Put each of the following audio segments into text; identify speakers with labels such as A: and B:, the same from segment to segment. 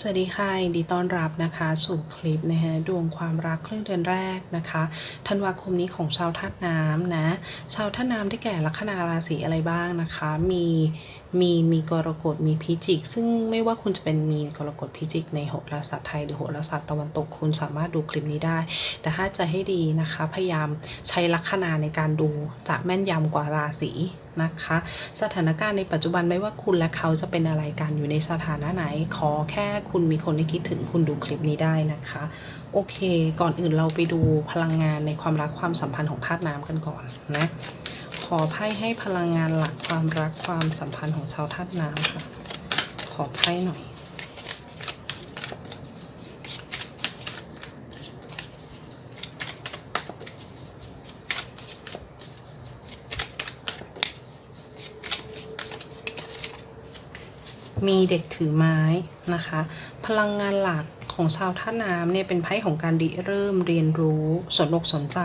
A: สวัสดีค่ะยินดีต้อนรับนะคะสู่คลิปนะฮะดวงความรักครึ่งเดือนแรกนะคะธันวาคมนี้ของชาวธาตุน้ำนะชาวธาตุน้ำได้แก่ลัคนาราศีอะไรบ้างนะคะ มีมีมีกรกฎมีพิจิก ซึ่งไม่ว่าคุณจะเป็นมีนกรกฎพิจิก ในโหราศาสตร์ไทยหรือโหราศาสตร์ตะวันตกคุณสามารถดูคลิปนี้ได้ แต่ถ้าจะให้ดีนะคะ พยายามใช้ลัคนาในการดูจะแม่นยำกว่าราศี นะคะ สถานการณ์ในปัจจุบันไม่ว่าคุณและเขาจะเป็นอะไรกันอยู่ในสถานะไหน ขอแค่คุณมีคนที่คิดถึงคุณดูคลิปนี้ได้นะคะ โอเค ก่อนอื่นเราไปดูพลังงานในความรักความสัมพันธ์ของธาตุน้ำกันก่อนนะ ขอไพ่ให้พลังงานหลักความรักความสัมพันธ์ของชาวธาตุน้ำค่ะ ขอไพ่หน่อย มีเด็กถือไม้นะคะ พลังงานหลักของชาวท่าน้ำเนี่ยเป็นไพ่ของการริเริ่มเรียนรู้สนอกสนใจ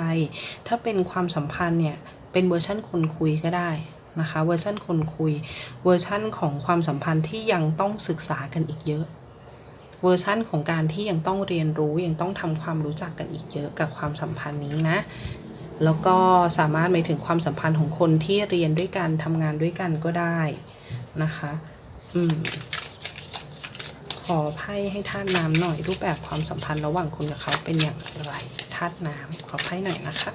A: ถ้าเป็นความสัมพันธ์เนี่ยเป็นเวอร์ชั่นคนคุยก็ได้นะคะเวอร์ชั่นคนคุย เวอร์ชั่นของความสัมพันธ์ที่ยังต้องศึกษากันอีกเยอะ เวอร์ชั่นของการที่ยังต้องเรียนรู้ยังต้องทำความรู้จักกันอีกเยอะกับความสัมพันธ์นี้นะแล้วก็สามารถหมายถึงความสัมพันธ์ของคนที่เรียนด้วยกันทำงานด้วยกันก็ได้นะคะ อืม ขอไพ่ให้ธาตุน้ำหน่อยรูปแบบความสัมพันธ์ระหว่างคุณกับเขาเป็นอย่างไรธาตุน้ำขอไพ่หน่อยนะคะ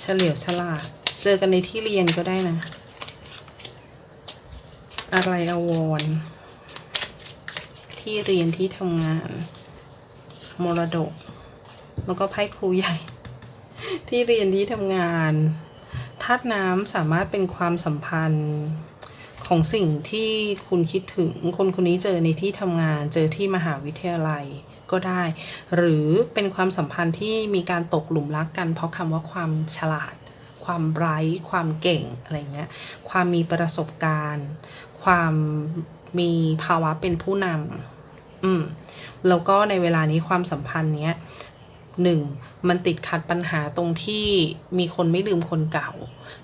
A: เฉลียวฉลาดเจอกันในที่เรียนก็ได้นะ อะไรอววรที่เรียนที่ทำงาน มรดก แล้วก็ไพ่ครูใหญ่ ที่เรียนที่ทำงานาตุน้ำสามารถเป็นความสัมพันธ์ของสิ่งที่คุณคิดถึงคนคนนี้เจอในที่ทำงานเจอที่มหาวิทยาลัยก็ได้ หรือเป็นความสัมพันธ์ที่มีการตกหลุมรักกัน เพราะคำว่าความฉลาด ความไร้ความเก่งอะไรเงี้ยความมีประสบการณ์ ความมีภาวะเป็นผู้นำอืมแล้วก็ในเวลานี้ความสัมพันธ์เนี้ย หนึ่งมันติดขัดปัญหาตรงที่มีคนไม่ลืมคนเก่า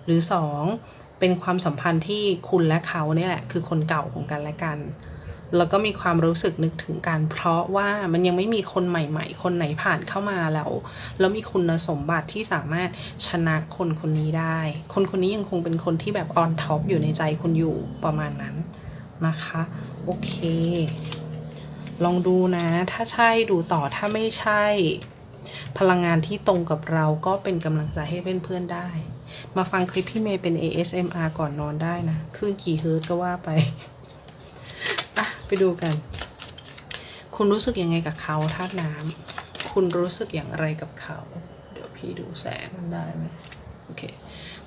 A: หรือสองเป็นความสัมพันธ์ที่คุณและเขาเนี่ยแหละคือคนเก่าของกันและกัน แล้วก็มีความรู้สึกนึกถึงกันเพราะว่ามันยังไม่มีคนใหม่ ๆ คนไหนผ่านเข้ามาแล้ว แล้วมีคุณสมบัติที่สามารถชนะคนคนนี้ได้ คนคนนี้ยังคงเป็นคนที่แบบออนท็อปอยู่ในใจคุณอยู่ประมาณนั้นนะคะ โอเคลองดูนะ ถ้าใช่ดูต่อ ถ้าไม่ใช่ พลังงานที่ตรงกับเราก็เป็นกำลังใจให้เพื่อนๆได้ มาฟังคลิปพี่เมย์เป็น ASMR ก่อนนอนได้นะคลื่นกี่เฮิร์ตก็ว่าไปอะไปดูกัน คุณรู้สึกยังไงกับเขาธาตุน้ำคุณรู้สึกอย่างไรกับเขา เดี๋ยวพี่ดูแสงได้ไหมโอเค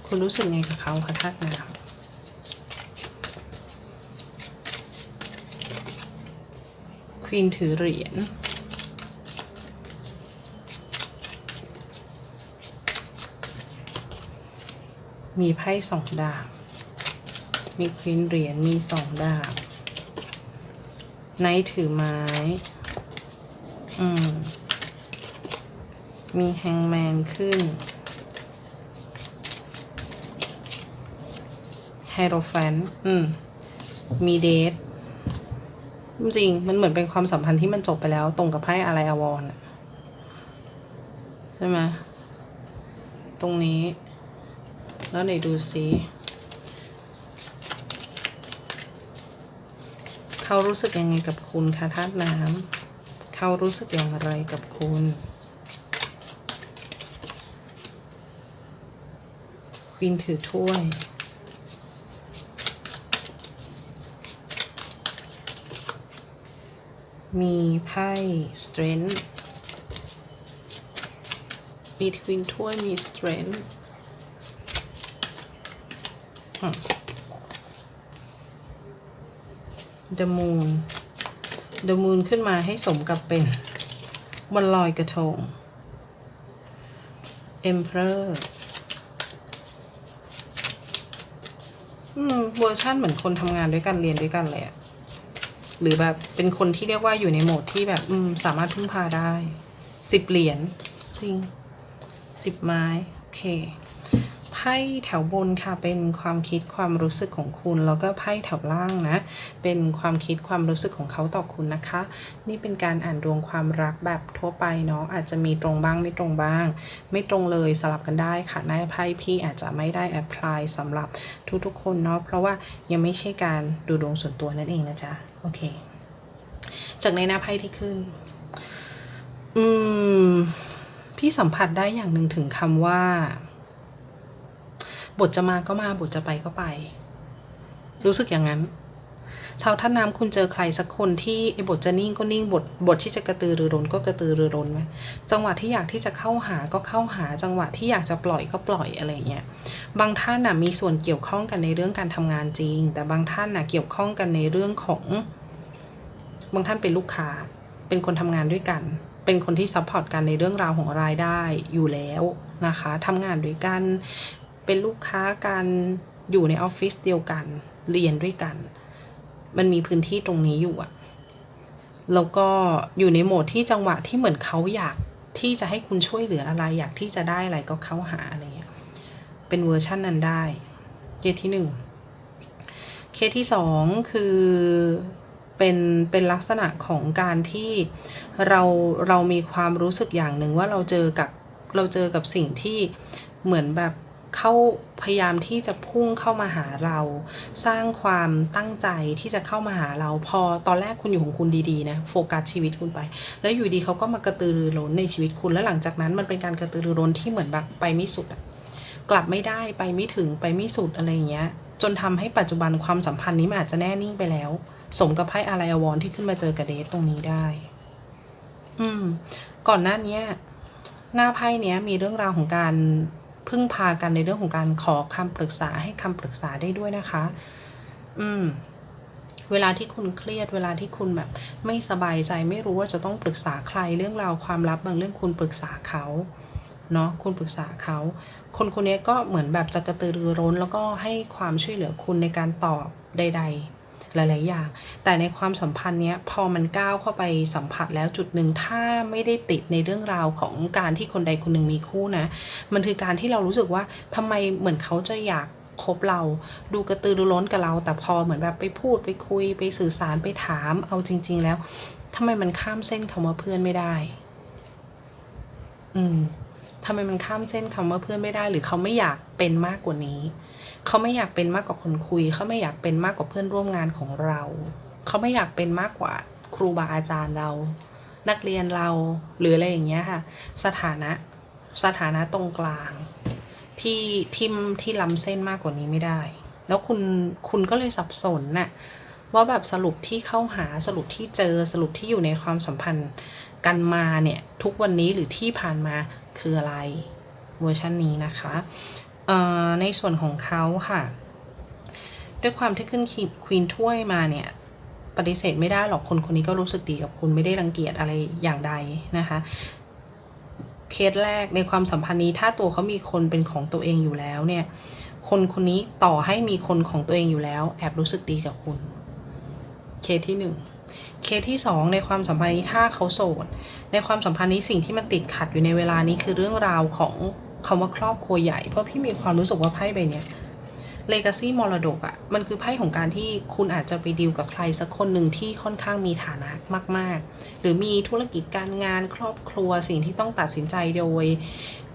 A: คุณรู้สึกไงกับเขาคะธาตุน้ำควีนถือเหรียญ มีไพ่สองดาบ มีควีนเหรียญ มีสองดาบ ไนท์ถือไม้ อืม มีแฮงแมนขึ้น ไฮโรแฟน อืม มีเดท จริง มันเหมือนเป็นความสัมพันธ์ที่มันจบไปแล้ว ตรงกับไพ่อะไรอวรณ์อะใช่ไหม ตรงนี้ แล้วไหนดูซิเขารู้สึกยังไงกับคุณคะธาตุน้ำเขารู้สึกอย่างไรกับคุณควีนถือถ้วยมีไพ่ strength มีควีนถ้วยมี strength อืม The Moon The Moon ขึ้นมาให้สมกับเป็นวันลอยกระทง Emperor อืมเวอร์ชั่นเหมือนคนทำงานด้วยกันเรียนด้วยกันเลยอะหรือแบบเป็นคนที่เรียกว่าอยู่ในโหมดที่แบบอืมสามารถพึ่งพาได้สิบเหรียญจริงสิบไม้ โอเค พ่พ่แถวบนค่ะเป็นความคิดความรู้สึกของคุณ แล้วก็ไพ่แถวล่างนะเป็นความคิดความรู้สึกของเขาต่อคุณนะคะ นี่เป็นการอ่านดวงความรักแบบทั่วไปเนาะอาจจะมีตรงบ้างไม่ตรงบ้าง ไม่ตรงเลยสลับกันได้ค่ะในไพ่พี่อาจจะไม่ได้แอพพลายสำหรับทุกๆคนเนาะเพราะว่ายังไม่ใช่การดูดวงส่วนตัวนั่นเองนะจ๊ะโอเค จากในหน้าไพ่ที่ขึ้น อืม พี่สัมผัสได้อย่างหนึ่งถึงคำว่า บทจะมาก็มาบทจะไปก็ไป รู้สึกอย่างนั้น ชาวท่าน้ำคุณเจอใครสักคนที่ไอ้บทจะนิ่งก็นิ่งบทบทที่จะกระตือรือร้นก็กระตือรือร้นไหมจังหวะที่อยากที่จะเข้าหาก็เข้าหา จังหวะที่อยากจะปล่อยก็ปล่อยอะไรเงี้ยบางท่านน่ะมีส่วนเกี่ยวข้องกันในเรื่องการทำงานจริง แต่บางท่านน่ะเกี่ยวข้องกันในเรื่องของ บางท่านเป็นลูกค้า เป็นคนทำงานด้วยกันเป็นคนที่ซัพพอร์ตกันในเรื่องราวของรายได้อยู่แล้วนะคะทำงานด้วยกัน เป็นลูกค้ากันอยู่ในออฟฟิศเดียวกัน เรียนด้วยกัน มันมีพื้นที่ตรงนี้อยู่อะแล้วก็อยู่ในโหมดที่จังหวะที่เหมือนเขาอยากที่จะให้คุณช่วยเหลืออะไร อยากที่จะได้อะไรก็เข้าหาอะไรเงี้ยเป็นเวอร์ชันนั้นได้เคสที่หนึ่งเคสที่สองคือเป็นเป็นลักษณะของการที่เราเรามีความรู้สึกอย่างหนึ่งว่าเราเจอกับเราเจอกับสิ่งที่เหมือนแบบ เข้าพยายามที่จะพุ่งเข้ามาหาเรา สร้างความตั้งใจที่จะเข้ามาหาเรา พอตอนแรกคุณอยู่ของคุณดีๆนะโฟกัสชีวิตคุณไป แล้วอยู่ดีเขาก็มากระตือรือร้นในชีวิตคุณแล้วหลังจากนั้นมันเป็นการกระตือรือร้นที่เหมือนแบบไปไม่สุดอะกลับไม่ได้ไปไม่ถึงไปไม่สุดอะไรอย่างเงี้ย จนทำให้ปัจจุบันความสัมพันธ์นี้มันอาจจะแน่นิ่งไปแล้ว สมกับไพ่อารายอวรที่ขึ้นมาเจอกับเดทตรงนี้ได้ อืม ก่อนหน้านี้หน้าไพ่เนี้ยมีเรื่องราวของการ พึ่งพากันในเรื่องของการขอคำปรึกษาให้คำปรึกษาได้ด้วยนะคะ อืม เวลาที่คุณเครียด เวลาที่คุณแบบ ไม่สบายใจไม่รู้ว่าจะต้องปรึกษาใครเรื่องราวความลับบางเรื่องคุณปรึกษาเขาเนาะคุณปรึกษาเขา คนคนนี้ก็เหมือนแบบจะกระตือรือร้น แล้วก็ให้ความช่วยเหลือคุณในการตอบใด ๆ หลาย ๆ อย่าง แต่ในความสัมพันธ์เนี้ยพอมันก้าวเข้าไปสัมผัสแล้วจุดหนึ่งถ้าไม่ได้ติดในเรื่องราวของการที่คนใดคนหนึ่งมีคู่นะ มันคือการที่เรารู้สึกว่าทำไมเหมือนเขาจะอยากคบเราดูกระตือรือร้นกับเรา แต่พอเหมือนแบบไปพูดไปคุยไปสื่อสารไปถาม เอาจริง ๆ แล้วทำไมมันข้ามเส้นคำว่าเพื่อนไม่ได้ อืมทำไมมันข้ามเส้นคำว่าเพื่อนไม่ได้ หรือเขาไม่อยากเป็นมากกว่านี้ เขาไม่อยากเป็นมากกว่าคนคุย เขาไม่อยากเป็นมากกว่าเพื่อนร่วมงานของเรา เขาไม่อยากเป็นมากกว่าครูบาอาจารย์เรา นักเรียนเราหรืออะไรอย่างเงี้ยค่ะ สถานะสถานะตรงกลาง ที่ทิมที่ล้ำเส้นมากกว่านี้ไม่ได้ แล้วคุณคุณก็เลยสับสนน่ะว่าแบบสรุปที่เข้าหาสรุปที่เจอสรุปที่อยู่ในความสัมพันธ์กันมาเนี่ย ทุกวันนี้หรือที่ผ่านมาคืออะไรเวอร์ชันนี้นะคะ ในส่วนของเขาค่ะ ด้วยความที่ขึ้นควีนถ้วยมาเนี่ยปฏิเสธไม่ได้หรอกคนคนนี้ก็รู้สึกดีกับคุณไม่ได้รังเกียจอะไรอย่างใดนะคะเคสแรกในความสัมพันธ์นี้ถ้าตัวเขามีคนเป็นของตัวเองอยู่แล้วเนี่ย คนคนนี้ต่อให้มีคนของตัวเองอยู่แล้ว แอบรู้สึกดีกับคุณ เคสที่หนึ่งเคสที่สองในความสัมพันธ์นี้ถ้าเขาโสด ในความสัมพันธ์นี้สิ่งที่มันติดขัดอยู่ในเวลานี้คือเรื่องราวของ คำว่าครอบครัวใหญ่ เพราะพี่มีความรู้สึกว่าไพ่ใบเนี้ยเลกาซี่มรดกอะ่ะมันคือไพ่ของการที่คุณอาจจะไปดีลกับใครสักคนหนึ่งที่ค่อนข้างมีฐานะมาก ๆ หรือมีธุรกิจการงานครอบครัวสิ่งที่ต้องตัดสินใจโดย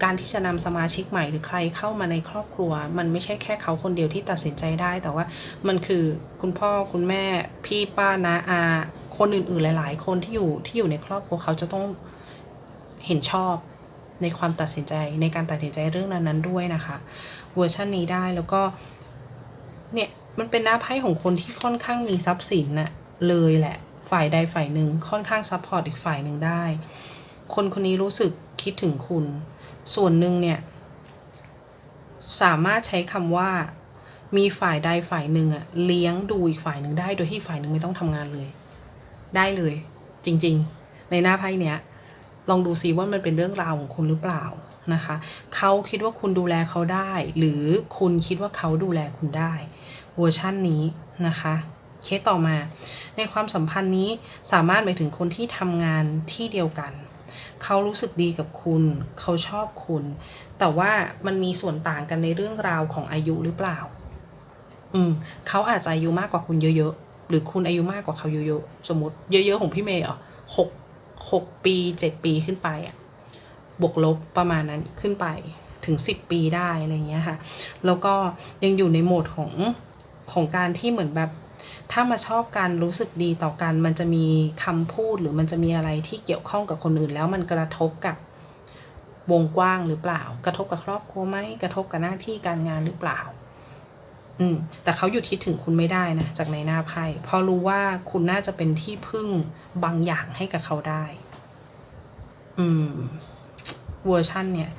A: การที่จะนำสมาชิกใหม่หรือใครเข้ามาในครอบครัว มันไม่ใช่แค่เขาคนเดียวที่ตัดสินใจได้ แต่ว่ามันคือคุณพ่อคุณแม่พี่ป้านาอา คนอื่นๆหลาย ๆ คนที่อยู่ที่อยู่ในครอบครัวเขาจะต้องเห็นชอบ ในความตัดสินใจในการตัดสินใจเรื่องนั้นๆด้วยนะคะเวอร์ชันนี้ได้แล้วก็เนี่ยมันเป็นหน้าไพ่ของคนที่ค่อนข้างมีทรัพย์สินน่ะเลยแหละฝ่ายใดฝ่ายหนึ่งค่อนข้างซัพพอร์ตอีกฝ่ายหนึ่งได้ คนคนนี้รู้สึกคิดถึงคุณ ส่วนหนึ่งเนี่ย สามารถใช้คำว่ามีฝ่ายใดฝ่ายหนึ่งอะเลี้ยงดูอีกฝ่ายหนึ่งได้โดยที่ฝ่ายหนึ่งไม่ต้องทำงานเลย ได้เลย จริง ๆ ในหน้าไพ่เนี้ย ลองดูซิว่ามันเป็นเรื่องราวของคุณหรือเปล่านะคะเขาคิดว่าคุณดูแลเขาได้ หรือคุณคิดว่าเขาดูแลคุณได้เวอร์ชั่นนี้นะคะเคสต่อมา ในความสัมพันธ์นี้สามารถหมายถึงคนที่ทำงานที่เดียวกัน เขารู้สึกดีกับคุณ เขาชอบคุณ แต่ว่ามันมีส่วนต่างกันในเรื่องราวของอายุหรือเปล่า อืมเขาอาจจะอายุมากกว่าคุณเยอะๆ หรือคุณอายุมากกว่าเขาเยอะๆ สมมติเยอะๆ ของพี่เมย์อะหก หกปีเจ็ดปีขึ้นไปอะบวกลบประมาณนั้นขึ้นไปถึงสิบปีได้อะไรเงี้ยค่ะ แล้วก็ยังอยู่ในโหมดของของการที่เหมือนแบบ ถ้ามาชอบกันรู้สึกดีต่อกัน มันจะมีคำพูดหรือมันจะมีอะไรที่เกี่ยวข้องกับคนอื่น แล้วมันกระทบกับวงกว้างหรือเปล่า กระทบกับครอบครัวไหมกระทบกับหน้าที่การงานหรือเปล่า อืมแต่เขาหยุดคิดถึงคุณไม่ได้นะ จากในหน้าไพ่พราะรู้ว่าคุณน่าจะเป็นที่พึ่งบางอย่างให้กับเขาได้ อืมเวอร์ชันเนี่ย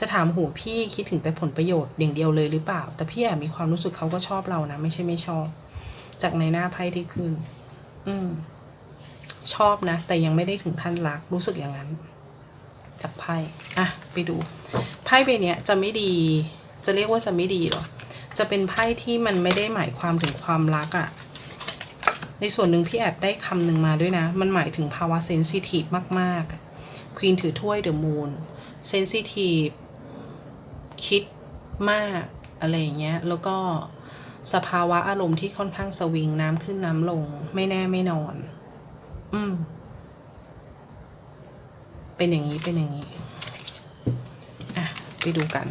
A: จะถามหูพี่คิดถึงแต่ผลประโยชน์อย่างเดียวเลยหรือเปล่า แต่พี่แอบมีความรู้สึกเขาก็ชอบเรานะ ไม่ใช่ไม่ชอบ จากในหน้าไพ่ที่ขึ้น อืม ชอบนะ แต่ยังไม่ได้ถึงขั้นรักรู้สึกอย่างนั้น จากไพ่อะ ไปดู ไพ่ใบเนี้ยจะไม่ดี จะเรียกว่าจะไม่ดีหรอ จะเป็นไพ่ที่มันไม่ได้หมายความถึงความรักอะ่ะ ในส่วนหนึ่งพี่แอบได้คำหนึ่งมาด้วยนะ มันหมายถึงภาวะเซนซิทีฟมากๆควีนถือถ้วยเดอะมูนเซนซิทีฟคิดมากอะไรอย่างเงี้ย แล้วก็สภาวะอารมณ์ที่ค่อนข้างสวิงน้ำขึ้นน้ำลง ไม่แน่ไม่นอน อืม เป็นอย่างนี้เป็นอย่างนี้ อะ ไปดูกัน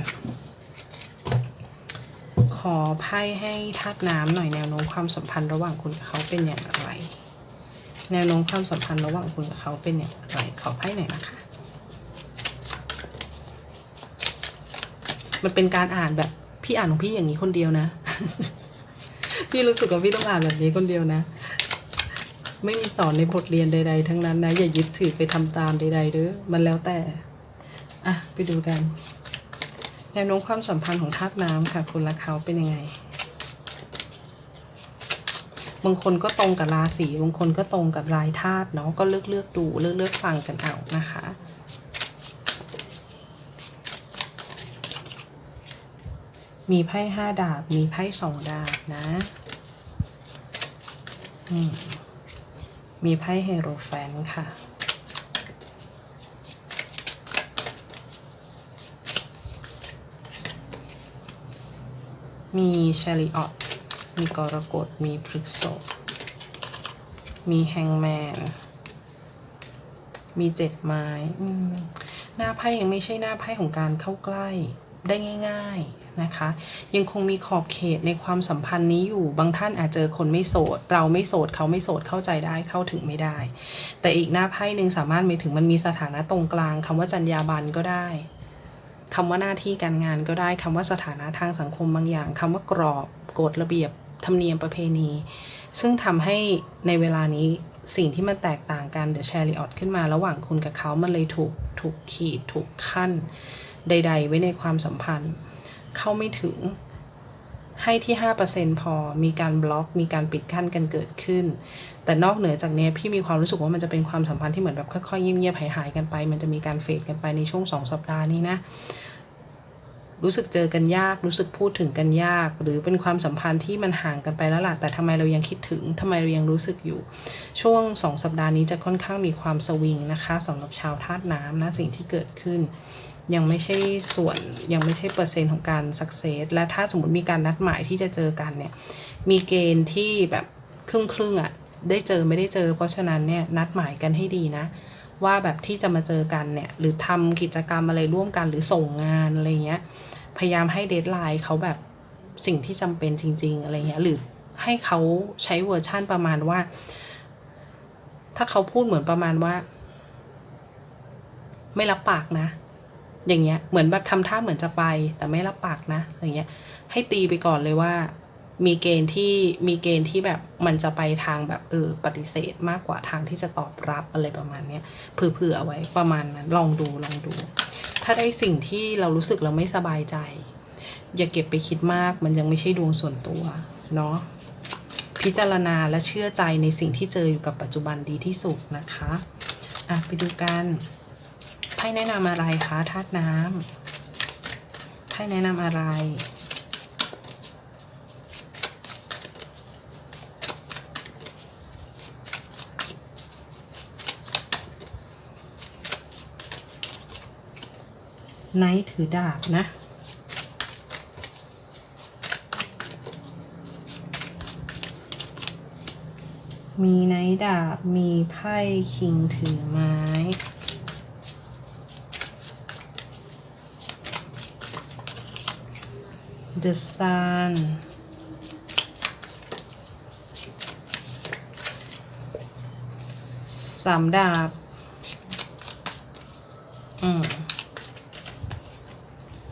A: อไพ่ให้ธาตุน้ำหน่อยแนวโน้มความสัมพันธ์ระหว่างคุณกับเขาเป็นอย่างไร แนวโน้มความสัมพันธ์ระหว่างคุณกับเขาเป็นอย่างไร ขอไพ่หน่อยนะคะ มันเป็นการอ่านแบบพี่อ่านของพี่อย่างนี้คนเดียวนะ พี่รู้สึกว่าพี่ต้องอ่านแบบนี้คนเดียวนะ ไม่มีสอนในบทเรียนใด ๆ ทั้งนั้นนะ อย่ายึดถือไปทำตามใด ๆเด้อมันแล้วแต่ อะ ไปดูกัน แนวโน้มความสัมพันธ์ของธาตุน้ำค่ะ คุณและเขาเป็นยังไง บางคนก็ตรงกับราศีบางคนก็ตรงกับรายธาตุเนาะก็เลือกเลือกดูเลือกเลือกฟังกันเอานะคะมีไพ่ห้าดาบ มีไพ่สองดาบนะ มีไพ่เฮโรแฟนค่ะ มีเชาริออตมีกรกฎมีพฤกษภมีแฮงแมน มีเจ็ดไม้หน้าไพ่ยังไม่ใช่หน้าไพ่ของการเข้าใกล้ได้ง่าย ๆนะคะ ยังคงมีขอบเขตในความสัมพันธ์นี้อยู่ บางท่านอาจเจอคนไม่โสด เราไม่โสดเขาไม่โสดเข้าใจได้เข้าถึงไม่ได้ แต่อีกหน้าไพ่หนึ่งสามารถมีถึงมันมีสถานะตรงกลางคำว่าจรรยาบรรณก็ได้ คำว่าหน้าที่การงานก็ได้คำว่าสถานะทางสังคมบางอย่างคำว่ากรอบกฎระเบียบธรรมเนียมประเพณี ซึ่งทำให้ในเวลานี้สิ่งที่มันแตกต่างกันเดอะแชริออตขึ้นมาระหว่างคุณกับเขามันเลยถูกถูกขีดถูกขั้น ใด ๆ ไว้ในความสัมพันธ์ เข้าไม่ถึงให้ที่ 5%พอมีการบล็อก มีการปิดกั้นกันเกิดขึ้น แต่นอกเหนือจากนี้พี่มีความรู้สึกว่ามันจะเป็นความสัมพันธ์ที่เหมือนแบบค่อยๆเงียบๆหายๆกันไป มันจะมีการเฟดกันไปในช่วงสองสัปดาห์นี้นะ รู้สึกเจอกันยาก รู้สึกพูดถึงกันยาก หรือเป็นความสัมพันธ์ที่มันห่างกันไปแล้วล่ะแต่ทำไมเรายังคิดถึงทำไมเรายังรู้สึกอยู่ ช่วงสองสัปดาห์นี้จะค่อนข้างมีความสวิงนะคะสำหรับชาวธาตุน้ำนะสิ่งที่เกิดขึ้น ยังไม่ใช่ส่วนยังไม่ใช่เปอร์เซ็นต์ของการสักเซสและถ้าสมมติมีการนัดหมายที่จะเจอกันเนี่ยมีเกณฑ์ที่แบบครึ่งครึ่งๆอะ่ะได้เจอไม่ได้เจอ เพราะฉะนั้นเนี่ยนัดหมายกันให้ดีนะว่าแบบที่จะมาเจอกันเนี่ยหรือทำกิจกรรมอะไรร่วมกันหรือส่งงานอะไรเงี้ย พยายามให้เดทไลน์เขาแบบสิ่งที่จำเป็นจริง ๆ อะไรเงี้ยหรือให้เขาใช้เวอร์ชั่นประมาณว่า ถ้าเขาพูดเหมือนประมาณว่า ไม่รับปากนะ อย่างเงี้ย เหมือนแบบทำท่าเหมือนจะไป แต่ไม่รับปากนะอย่างเงี้ย ให้ตีไปก่อนเลยว่า มีเกณฑ์ที่มีเกณฑ์ที่แบบมันจะไปทางแบบเออปฏิเสธมากกว่าทางที่จะตอบรับอะไรประมาณเนี้ยเผื่อๆเอาไว้ประมาณนั้นลองดูลองดู ถ้าได้สิ่งที่เรารู้สึกเราไม่สบายใจ อย่าเก็บไปคิดมาก มันยังไม่ใช่ดวงส่วนตัว เนาะพิจารณาและเชื่อใจในสิ่งที่เจออยู่กับปัจจุบันดีที่สุดนะคะอะไปดูกันไพ่แนะนำอะไรคะธาตุน้ำไพ่แนะนำอะไร ไนท์ถือดาบนะ มีไนท์ดาบ มีไพ่คิงถือไม้ The Sun สามดาบ อืม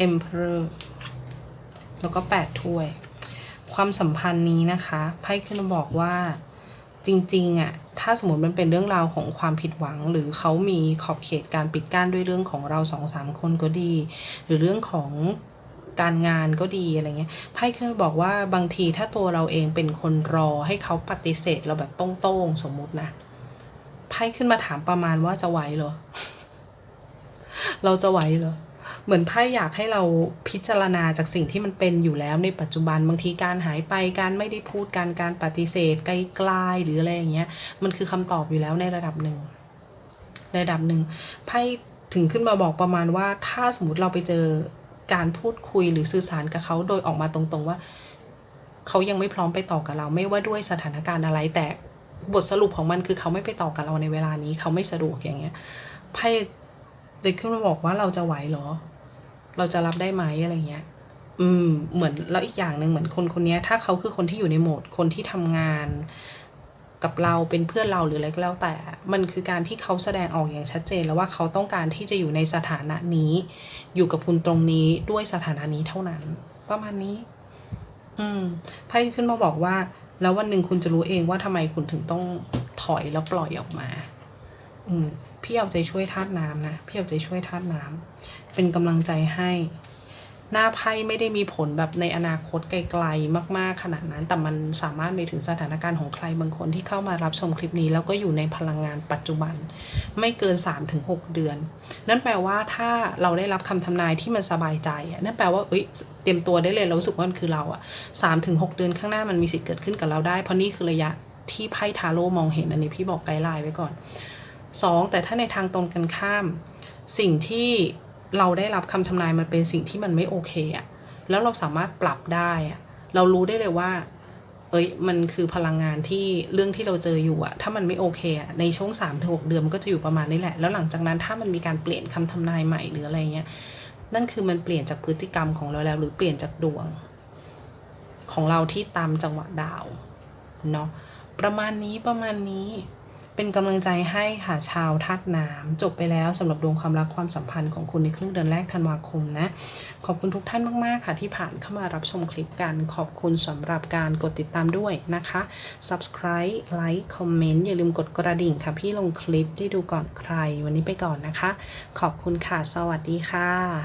A: Emperor แล้วก็แปดถ้วย ความสัมพันธ์นี้นะคะไพ่ขึ้นมาบอกว่าจริงๆอะถ้าสมมติมันเป็นเรื่องราวของความผิดหวัง หรือเขามีขอบเขตการปิดกั้นด้วยเรื่องของเราสองสามคนก็ดี หรือเรื่องของการงานก็ดีอะไรเงี้ยไพ่ขึ้นมาบอกว่าบางทีถ้าตัวเราเองเป็นคนรอให้เขาปฏิเสธเราแบบตรงๆสมมุตินะไพ่ขึ้นมาถามประมาณว่าจะไหวเหรอ เราจะไหวเหรอ เหมือนไพ่อยากให้เราพิจารณาจากสิ่งที่มันเป็นอยู่แล้วในปัจจุบันบางทีการหายไปการไม่ได้พูดการการปฏิเสธไกลๆหรืออะไรอย่างเงี้ยมันคือคำตอบอยู่แล้วในระดับหนึ่งระดับหนึ่งไพ่ถึงขึ้นมาบอกประมาณว่าถ้าสมมติเราไปเจอการพูดคุยหรือสื่อสารกับเขาโดยออกมาตรงๆว่า เขายังไม่พร้อมไปต่อกับเรา ไม่ว่าด้วยสถานการณ์อะไร แต่บทสรุปของมันคือเขาไม่ไปต่อกับเราในเวลานี้ เขาไม่สะดวกอย่างเงี้ยไพ่เลยขึ้นมาบอกว่าเราจะไหวเหรอ เราจะรับได้ไหมอะไรเงี้ย อืม เหมือนแล้วอีกอย่างหนึ่งเหมือนคนคนนี้ถ้าเขาคือคนที่อยู่ในโหมดคนที่ทำงานกับเราเป็นเพื่อนเราหรืออะไรก็แล้วแต่ มันคือการที่เขาแสดงออกอย่างชัดเจนแล้วว่าเขาต้องการที่จะอยู่ในสถานะนี้ อยู่กับคุณตรงนี้ด้วยสถานะนี้เท่านั้น ประมาณนี้ อืมไพ่ขึ้นมาบอกว่า แล้ววันหนึ่งคุณจะรู้เองว่าทำไมคุณถึงต้องถอยแล้วปล่อยออกมา อืมพี่เอาใจช่วยธาตุน้ำนะ พี่เอาใจช่วยธาตุน้ำ เป็นกำลังใจให้ หน้าไพ่ไม่ได้มีผลแบบในอนาคตไกลๆมากๆขนาดนั้น แต่มันสามารถไปถึงสถานการณ์ของใครบางคนที่เข้ามารับชมคลิปนี้ แล้วก็อยู่ในพลังงานปัจจุบัน ไม่เกิน 3-6 เดือน นั่นแปลว่าถ้าเราได้รับคำทำนายที่มันสบายใจนั่นแปลว่าเอ้ยเตรียมตัวได้เลยเราสึกว่ามันคือเราอะสามถึงหกเดือนข้างหน้ามันมีสิทธิ์เกิดขึ้นกับเราได้เพราะนี่คือระยะที่ไพ่ทาโร่มองเห็นอันนี้พี่บอกไกด์ไลน์ไว้ก่อนสองแต่ถ้าในทางตรงกันข้าม สิ่งที่ เราได้รับคำทำนายมันเป็นสิ่งที่มันไม่โอเคอะแล้วเราสามารถปรับได้อะเรารู้ได้เลยว่า เอ้ยมันคือพลังงานที่เรื่องที่เราเจออยู่อะถ้ามันไม่โอเคอะในช่วง3ามถึงหเดือนมันก็จะอยู่ประมาณนี้แหละ แล้วหลังจากนั้นถ้ามันมีการเปลี่ยนคำทำนายใหม่หรืออะไรเงี้ยนั่นคือมันเปลี่ยนจากพฤติกรรมของเราแล้ว หรือเปลี่ยนจากดวง ของเราที่ตามจังหวะดาวเนาะประมาณนี้ประมาณนี้ เป็นกำลังใจให้ค่ะชาวธาตุน้ำจบไปแล้วสำหรับดวงความรักความสัมพันธ์ของคุณในครึ่งเดือนแรกธันวาคมนะ ขอบคุณทุกท่านมาก ๆ ค่ะที่ผ่านเข้ามารับชมคลิปกันขอบคุณสำหรับการกดติดตามด้วยนะคะ subscribe like comment อย่าลืมกดกระดิ่งค่ะพี่ลงคลิปได้ดูก่อนใครวันนี้ไปก่อนนะคะ ขอบคุณค่ะ สวัสดีค่ะ